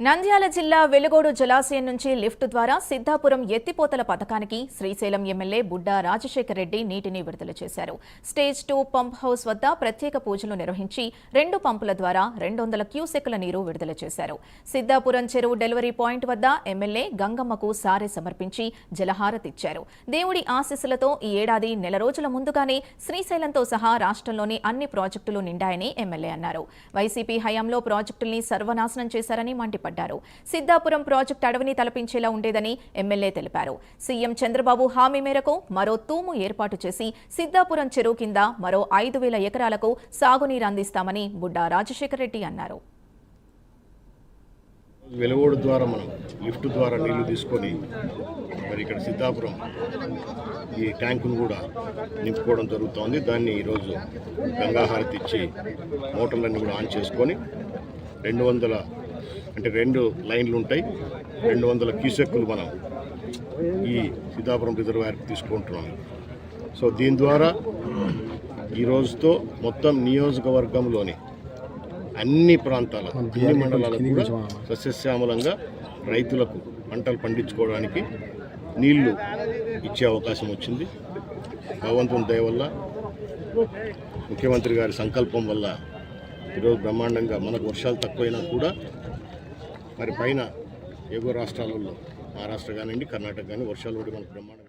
నంద్యాల జిల్లా వెలుగోడు జలాశయం నుంచి లిఫ్ట్ ద్వారా సిద్ధాపురం ఎత్తిపోతల పథకానికి శ్రీశైలం ఎమ్మెల్యే బుడ్డా రాజశేఖర్ రెడ్డి నీటిని విడుదల చేశారు. స్టేజ్ టూ పంప్ హౌస్ వద్ద ప్రత్యేక పూజలు నిర్వహించి రెండు పంపుల ద్వారా రెండు వందల క్యూసెక్కుల నీరు విడుదల చేశారు. సిద్ధాపురం చెరువు డెలివరీ పాయింట్ వద్ద ఎమ్మెల్యే గంగమ్మకు సారె సమర్పించి జలహారతిచ్చారు దేవుడి ఆశీస్సులతో ఈ ఏడాది నెల రోజుల ముందుగానే శ్రీశైలంతో సహా రాష్ట్రంలోని అన్ని ప్రాజెక్టులు నిండాయని ఎమ్మెల్యే అన్నారు. వైసీపీ హయాంలో ప్రాజెక్టుల్ని సర్వనాశనం చేశారని మండిపడ్డారు సిద్ధాపురం ప్రాజెక్టు అడవిని తలపించేలా ఉండేదని ఎమ్మెల్యే తెలిపారు. సీఎం చంద్రబాబు హామీ మేరకు మరో తూము ఏర్పాటు చేసి సిద్ధాపురం చెరువు కింద మరో ఐదు వేల ఎకరాలకు సాగునీరు అందిస్తామని బుడ్డా రాజశేఖర రెడ్డి అన్నారు. వెలుగోడు ద్వారా మనం లిఫ్ట్ ద్వారా నీళ్ళు తీసుకొని మరి ఇక్కడ సిద్ధాపురం ఈ ట్యాంకును కూడా నింపుకోవడం జరుగుతోంది. దాన్ని ఈరోజు గంగాహారతి ఇచ్చి మోటార్లన్నీ కూడా ఆన్ చేసుకొని రెండు వందల అంటే రెండు లైన్లు ఉంటాయి. రెండు వందల క్యూసెక్కులు మనం ఈ సిద్ధాపురం రిజర్వాయర్కి తీసుకుంటున్నాం. సో దీని ద్వారా ఈ రోజుతో మొత్తం నియోజకవర్గంలోని అన్ని ప్రాంతాల అన్ని మండలాలకు కూడా సస్యశ్యామలంగా రైతులకు పంటలు పండించుకోవడానికి నీళ్ళు ఇచ్చే అవకాశం వచ్చింది. భగవంతుని దయ వల్ల ముఖ్యమంత్రి గారి సంకల్పం వల్ల ఈరోజు బ్రహ్మాండంగా మనకు వర్షాలు తక్కువైనా కూడా మరి పైన ఎగువ రాష్ట్రాలలో మహారాష్ట్ర కానివ్వండి కర్ణాటక కానీ వర్షాలు కూడా మనకు బ్రహ్మాండంగా